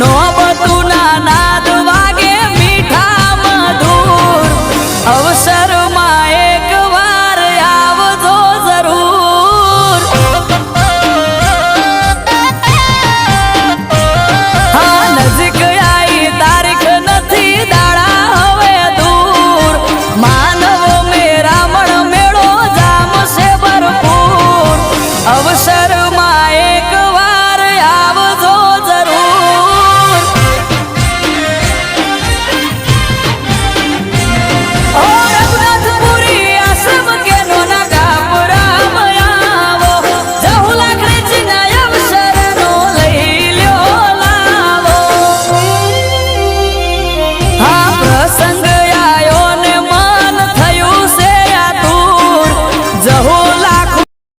નોબતુના નાદ વાગે મીઠા મધુર. અવસરમાં એક વાર આવજો જરૂર. હા, નજીક આવી તારીખ નથી દાડા દૂર. માનવ મેરામણ મેળો જામશે ભરપૂર. અવસર